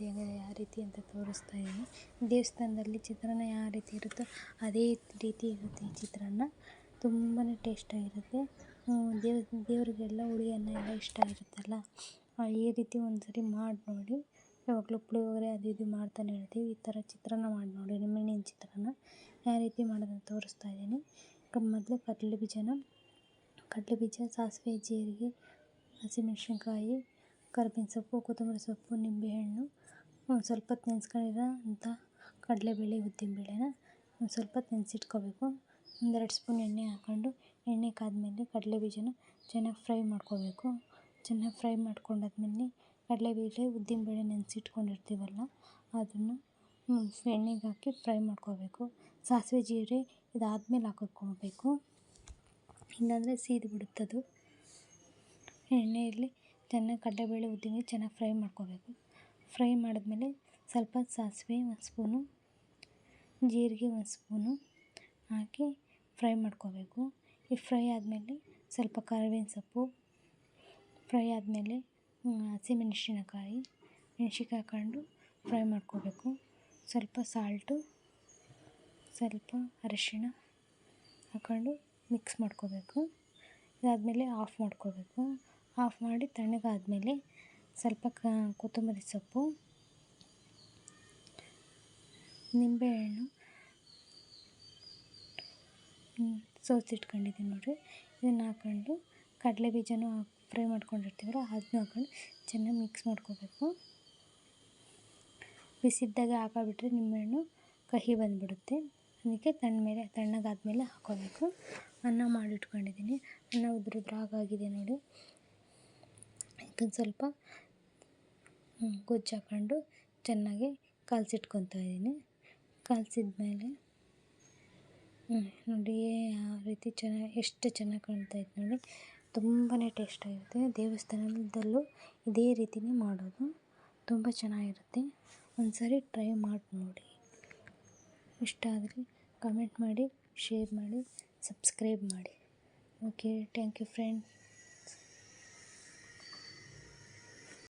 ಹೇಗೆ ಯಾವ ರೀತಿ ಅಂತ ತೋರಿಸ್ತಾ ಇದ್ದೀನಿ. ದೇವಸ್ಥಾನದಲ್ಲಿ ಚಿತ್ರಾನ್ನ ಯಾವ ರೀತಿ ಇರುತ್ತೋ ಅದೇ ರೀತಿ ಇರುತ್ತೆ ಚಿತ್ರಾನ್ನ. ತುಂಬಾ ಟೇಸ್ಟಾಗಿರುತ್ತೆ ದೇವ, ದೇವರಿಗೆಲ್ಲ ಹುಳಿ ಅನ್ನ ಎಲ್ಲ ಇಷ್ಟ ಇರುತ್ತಲ್ಲ ಈ ರೀತಿ ಒಂದು ಸರಿ ಮಾಡಿ ನೋಡಿ. ಯಾವಾಗಲೂ ಪುಳಿಯೋಗರೆ ಅದು ಇದು ಮಾಡ್ತಾನೆ ಇರ್ತೀವಿ. ಈ ಥರ ಚಿತ್ರಾನ್ನ ಮಾಡಿ ನೋಡಿ ನಿಂಬೆಹಣ್ಣಿನ ಚಿತ್ರಾನ್ನ. ಯಾವ ರೀತಿ ಮಾಡೋದನ್ನು ತೋರಿಸ್ತಾ ಇದ್ದೀನಿ. ಮೊದಲು ಕಡಲೆ ಬೀಜನ, ಕಡಲೆ ಬೀಜ, ಸಾಸಿವೆ, ಜೀರಿಗೆ, ಹಸಿಮೆಣ್ಸಿನ್ಕಾಯಿ ಕರ್ಬೇವಿನ ಸೊಪ್ಪು, ಕೊತ್ತಂಬರಿ ಸೊಪ್ಪು, ನಿಂಬೆಹಣ್ಣು, ಒಂದು ಸ್ವಲ್ಪ ಹೊತ್ತು ನೆನೆಸ್ಕೊಂಡಿರೋ ಅಂಥ ಕಡಲೆಬೇಳೆ, ಉದ್ದಿನಬೇಳೆನ ಒಂದು ಸ್ವಲ್ಪ ಹೊತ್ತು ನೆನೆಸಿಟ್ಕೋಬೇಕು ಒಂದೆರಡು ಸ್ಪೂನ್ ಎಣ್ಣೆ ಹಾಕ್ಕೊಂಡು ಎಣ್ಣೆ ಕಾದ್ಮೇಲೆ ಕಡಲೆ ಬೀಜನ ಚೆನ್ನಾಗಿ ಫ್ರೈ ಮಾಡ್ಕೋಬೇಕು. ಚೆನ್ನಾಗಿ ಫ್ರೈ ಮಾಡ್ಕೊಂಡಾದ್ಮೇಲೆ ಕಡಲೆಬೇಳೆ, ಉದ್ದಿನಬೇಳೆ ನೆನೆಸಿಟ್ಕೊಂಡಿರ್ತೀವಲ್ಲ, ಅದನ್ನು ಎಣ್ಣೆಗೆ ಹಾಕಿ ಫ್ರೈ ಮಾಡ್ಕೋಬೇಕು. ಸಾಸಿವೆ ಜೀರಿಗೆ ಇದಾದ್ಮೇಲೆ ಹಾಕಿಕೊಳ್ಬೇಕು ಇಲ್ಲಾಂದರೆ ಸೀದ್ಬಿಡುತ್ತದು ಎಣ್ಣೆಯಲ್ಲಿ ಚೆನ್ನಾಗಿ ಕಡಲೆಬೇಳೆ ಉದ್ದಿನ ಚೆನ್ನಾಗಿ ಫ್ರೈ ಮಾಡ್ಕೋಬೇಕು. ಫ್ರೈ ಮಾಡಿದ್ಮೇಲೆ ಸ್ವಲ್ಪ ಸಾಸಿವೆ ಒಂದು ಸ್ಪೂನು, ಜೀರಿಗೆ ಒಂದು ಸ್ಪೂನು ಹಾಕಿ ಫ್ರೈ ಮಾಡ್ಕೋಬೇಕು. ಈ ಫ್ರೈ ಆದಮೇಲೆ ಸ್ವಲ್ಪ ಕರಿಬೇವಿನ ಸೊಪ್ಪು, ಫ್ರೈ ಆದಮೇಲೆ ಹಸಿಮೆಣ್ಸಿನಕಾಯಿ, ಮೆಣ್ಸಿನ್ಕಾಯಿ ಹಾಕ್ಕೊಂಡು ಫ್ರೈ ಮಾಡ್ಕೋಬೇಕು. ಸ್ವಲ್ಪ ಸಾಲ್ಟು, ಸ್ವಲ್ಪ ಅರಿಶಿಣ ಹಾಕ್ಕೊಂಡು ಮಿಕ್ಸ್ ಮಾಡ್ಕೋಬೇಕು. ಇದಾದಮೇಲೆ ಆಫ್ ಮಾಡ್ಕೋಬೇಕು. ಆಫ್ ಮಾಡಿ ತಣ್ಣಗಾದಮೇಲೆ ಸ್ವಲ್ಪ ಕ, ಕೊತ್ತಂಬರಿ ಸೊಪ್ಪು, ನಿಂಬೆಹಣ್ಣು ಸೋಸಿಟ್ಕೊಂಡಿದ್ದೀನಿ ನೋಡಿರಿ. ಇದನ್ನು ಹಾಕ್ಕೊಂಡು ಕಡಲೆ ಬೀಜನೂ ಫ್ರೈ ಮಾಡ್ಕೊಂಡಿರ್ತೀವಲ್ಲ ಅದನ್ನೂ ಹಾಕ್ಕೊಂಡು ಚೆನ್ನಾಗಿ ಮಿಕ್ಸ್ ಮಾಡ್ಕೋಬೇಕು. ಬಿಸಿದ್ದಾಗ ಹಾಕಾಬಿಟ್ರೆ ನಿಂಬೆಹಣ್ಣು ಕಹಿ ಬಂದುಬಿಡುತ್ತೆ. ಅದಕ್ಕೆ ತಣ್ಣ ಮೇಲೆ, ತಣ್ಣಗಾದ್ಮೇಲೆ ಹಾಕ್ಕೋಬೇಕು ಅನ್ನ ಮಾಡಿಟ್ಕೊಂಡಿದ್ದೀನಿ. ಅನ್ನ ಉದುರುದ್ರಾಗಾಗಿದೆ ನೋಡಿ. ಇದೊಂದು ಸ್ವಲ್ಪ ಗೊಜ್ಜು ಹಾಕ್ಕೊಂಡು ಚೆನ್ನಾಗಿ ಕಲಸಿಟ್ಕೊತಾ ಇದ್ದೀನಿ. ಕಲಸಿದ್ಮೇಲೆ ನೋಡಿ ಯಾವ ರೀತಿ ಚೆನ್ನಾಗಿ, ಎಷ್ಟು ಚೆನ್ನಾಗಿ ಕಾಣ್ತೈತೆ ನೋಡಿ. ತುಂಬಾ ಟೇಸ್ಟಾಗಿರುತ್ತೆ ದೇವಸ್ಥಾನದಲ್ಲೂ ಇದೇ ರೀತಿಯೇ ಮಾಡೋದು. ತುಂಬ ಚೆನ್ನಾಗಿರುತ್ತೆ. ಒಂದು ಸಾರಿ ಟ್ರೈ ಮಾಡಿ ನೋಡಿ. ಇಷ್ಟ ಆದರೆ ಕಮೆಂಟ್ ಮಾಡಿ ಶೇರ್ ಮಾಡಿ ಸಬ್ಸ್ಕ್ರೈಬ್ ಮಾಡಿ. Okay thank you friend